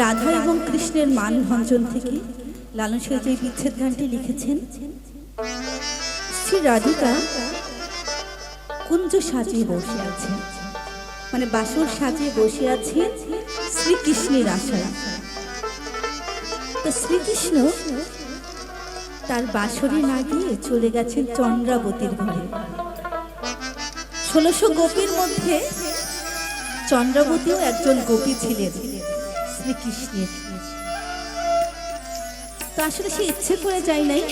রাধা এবং কৃষ্ণের মান ভঞ্জন থেকে লালন সাহেব এই বিচ্ছেদ গানটি লিখেছেন, শ্রী রাধিকা কুঞ্জ সাজিয়ে বসে আছেন মানে বাসর সাজিয়ে বসে আছেন শ্রীকৃষ্ণের আশায়। তো শ্রীকৃষ্ণ তার বাসরে না গিয়ে চলে গেছেন চন্দ্রাবতীর ঘরে। ষোলোশো গোপীর মধ্যে চন্দ্রাবতীও একজন গোপী ছিলেন, শ্রীকৃষ্ণের। তো আসলে সে ইচ্ছে করে যায় নাই।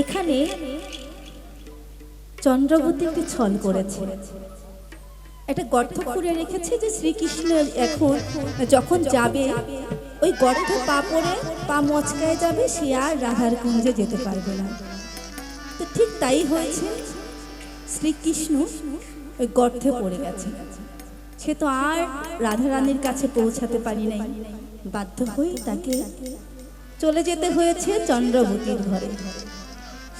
এখানে চন্দ্রবতী একটি ছল করেছে। একটা গর্ত করে রেখেছে যে শ্রীকৃষ্ণ এখন যখন যাবে, ওই গর্ত পা পড়ে, পা মচকায় যাবে, সে আর রাধার কুঞ্জে যেতে পারবে না। তো ঠিক তাই হয়েছে, শ্রীকৃষ্ণ ওই গর্তে পড়ে গেছে। সে তো আর রাধারানীর কাছে পৌঁছাতে পারি নাই। বাধ্য হয়ে তাকে চলে যেতে হয়েছে চন্দ্রবতীর ঘরে।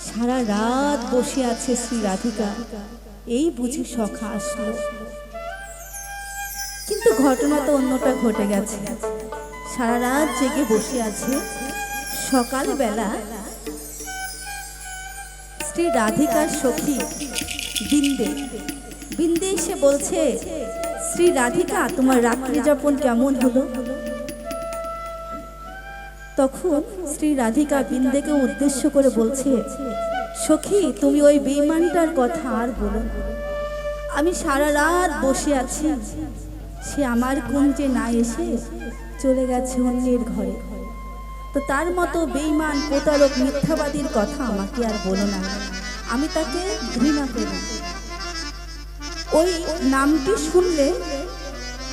সারা রাত বসে আছে শ্রী রাধিকা। এই বুঝি সখা আসলো। কিন্তু ঘটনা তো অন্যটা ঘটে গেছে। সারা রাত জেগে বসে আছে সকালবেলা শ্রী রাধিকার সখী বিন্দে। বিন্দে এসে বলছে শ্রী রাধিকা, তোমার রাত্রি যাপন কেমন হলো? তখন শ্রী রাধিকা বিন্দেকে উদ্দেশ্য করে বলছে, সখী, তুমি ওই বেমানটার কথা আর বলো আমি সারা রাত বসে আছি। সে আমার কুঞ্জে না এসে চলে গেছে অন্যের ঘরে। তো তার মতো বেইমান প্রতারক মিথ্যাবাদীর কথা আমাকে আর বলো না। আমি তাকে ঘৃণা করি ওই নামটি শুনলে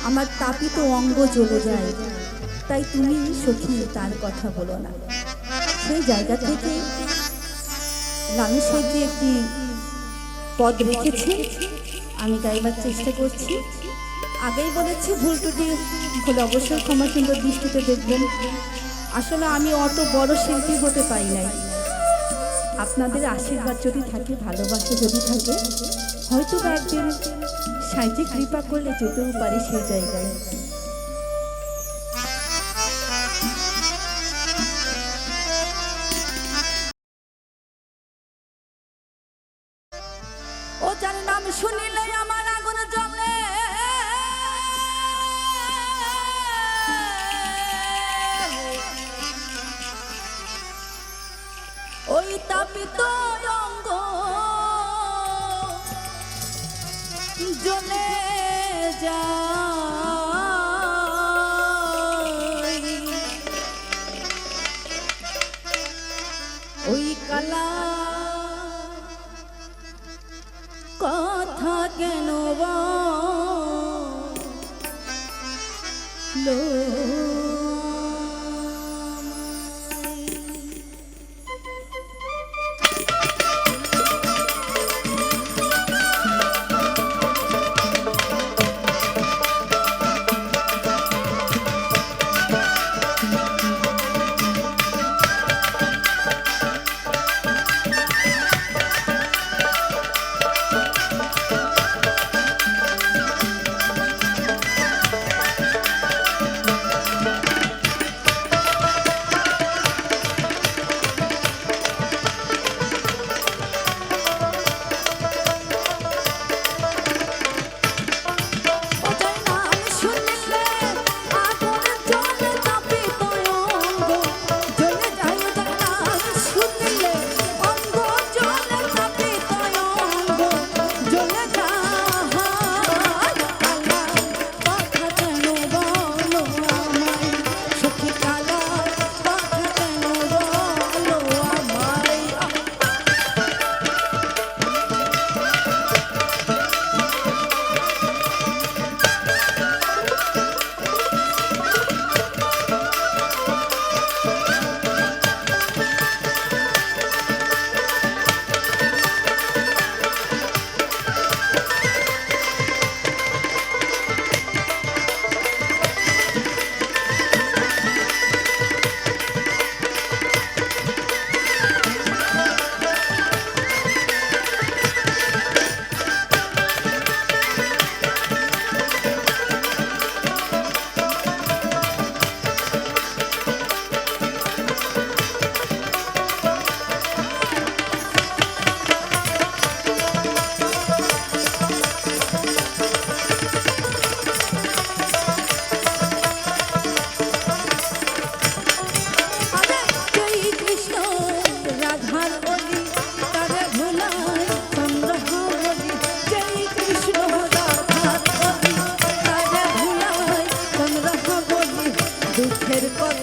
আমার তাপিত অঙ্গ চলে যায়। তাই তুমি সখী, তার কথা বলো না। সেই জায়গা থেকে মানুষের যে একটি পদ রেখেছে আমি গাইবার চেষ্টা করছি। আগেই বলেছি ভুল ত্রুটি হলে অবশ্যই ক্ষমা সুন্দর দৃষ্টিতে দেখবেন। আসলে আমি অত বড় শিল্পী হতে পারি নাই। আপনাদের আশীর্বাদ যদি থাকে, ভালোবাসা যদি থাকে হয়তো বা একদিন সাইজে কৃপা করলে যেতেও পারি সেই জায়গায়। জ্বলে যায়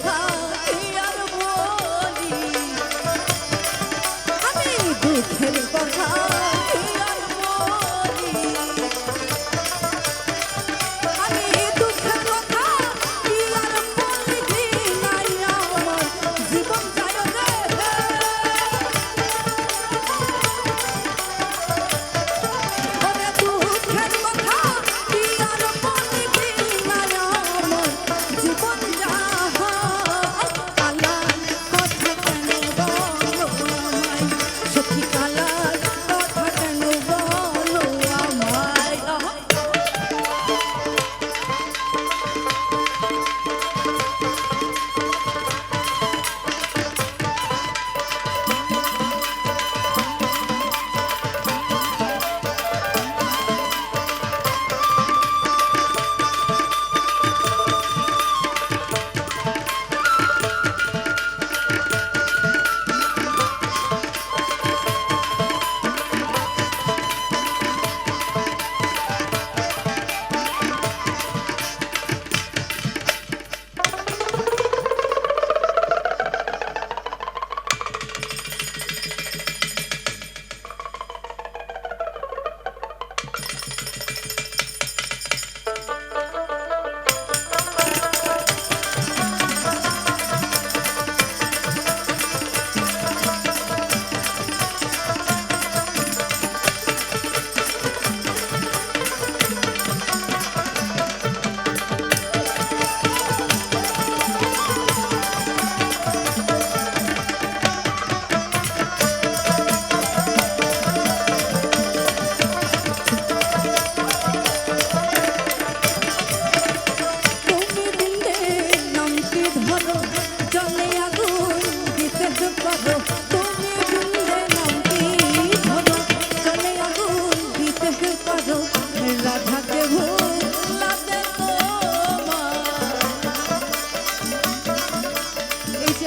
power.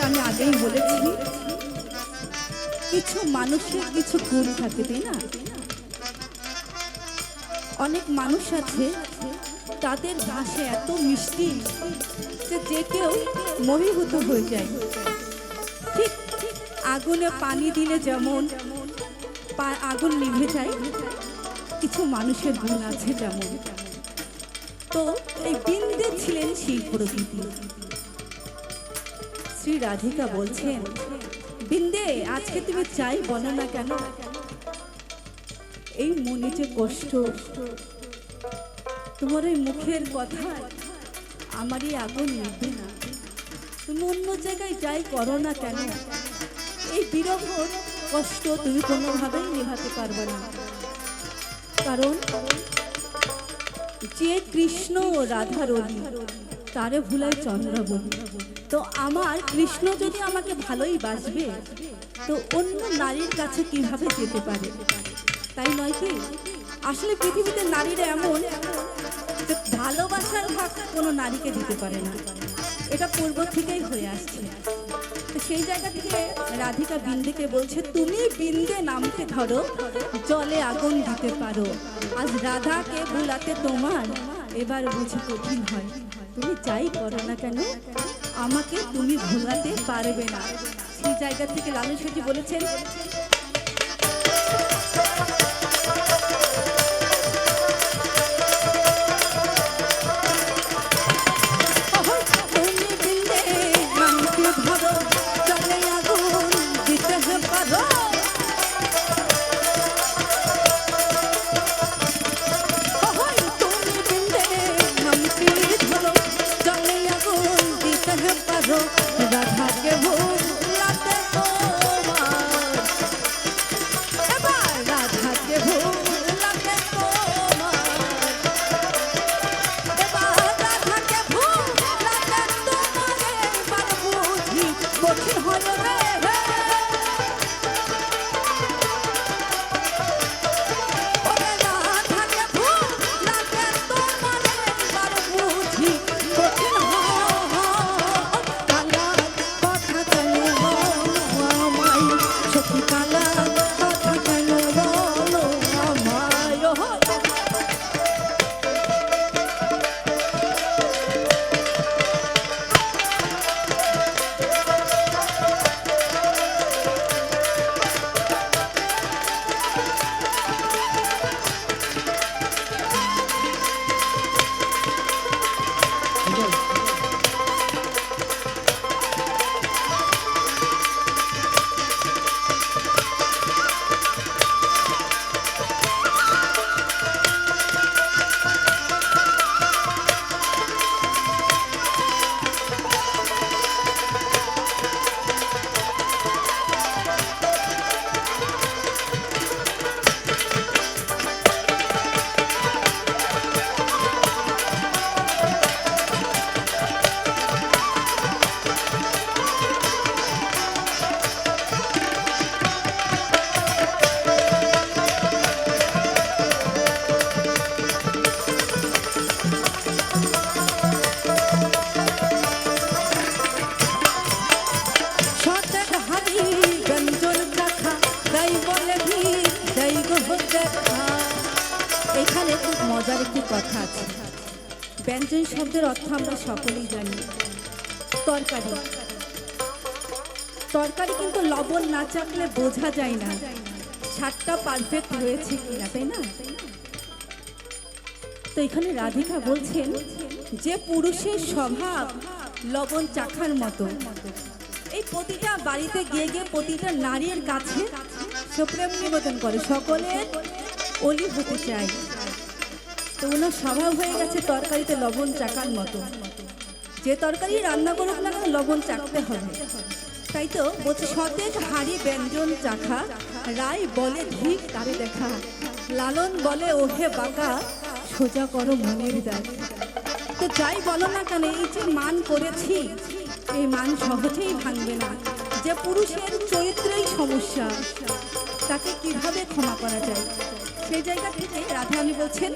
আমি আগেই বলেছি, কিছু মানুষের কিছু গুণ থাকে, তাই না? অনেক মানুষ আছে, তাদের ভাষা এত মিষ্টি যে যে কেউ মহিভূত হয়ে যায়। ঠিক আগুনে পানি দিলে যেমন আগুন নিভে যায় কিছু মানুষের গুণ আছে যেমন। তো এই বিন্দে ছিলেন সেই প্রকৃতি শ্রী রাধিকা বলছেন, বিন্দে, আজকে তুমি চাই বলো না কেন? এই মনে যে কষ্ট, তোমার ওই মুখের কথা আমার এই আগুন নিবে না। তুমি অন্য জায়গায় যাই করো না কেন? এই বিরহ কষ্ট তুমি কোনোভাবেই নেভাতে পারবে না। কারণ যে কৃষ্ণ ও রাধা রবি, তারে ভুলায় চন্দ্রবলী তো আমার কৃষ্ণ যদি আমাকে ভালোই বাসবে, তো অন্য নারীর কাছে কীভাবে যেতে পারে? তাই নয় কি? আসলে পৃথিবীতে নারীরা এমন যে ভালোবাসার ভাগ কোনো নারীকে দিতে পারে না। এটা পূর্ব থেকেই হয়ে আসছে। সেই জায়গা থেকে রাধিকা বিন্দেকে বলছে, তুমি বিন্দে নামতে ধরো? জলে আগুন দিতে পারো। আজ রাধাকে ভুলাতে তোমার এবার বুঝি কঠিন হয়। তুমি যাই করো না কেন? আমাকে তুমি ভুলাতে পারবে না। সেই জায়গা থেকে লালু সেটি বলেছেন ব্যঞ্জন শব্দের অর্থ আমরা সকলেই জানি। তরকারি। তরকারি কিন্তু লবণ না চাকলে বোঝা যায় না। স্বাদটা পারফেক্ট হয়েছে কিনা, তাই না? তো এখানে রাধিকা বলছেন যে পুরুষের স্বভাব লবণ চাখার মতো। এই প্রতিটা বাড়িতে গিয়ে গিয়ে প্রতিটা নারীর কাছে সে প্রেম নিবেদন করে। সকলের অলি হতে চায়। তো ওনার স্বভাব হয়ে গেছে তরকারিতে লবণ চাকার মতো। যে তরকারি রান্না করুক না কেন লবণ চাকতে হবে। তাই তো বলছে, সতেজ হাড়ি ব্যঞ্জন চাখা, রায় বলে ধিক তারে দেখা, লালন বলে ওহে বাঁকা, সোজা করো মনের দাগ। তো যাই বলো না কেন, এই যে মান করেছি, এই মান সহজেই ভাঙবে না। যে পুরুষের চরিত্রেই সমস্যা, তাকে কীভাবে ক্ষমা করা যায়? সেই জায়গা থেকে রাধারানী বলছেন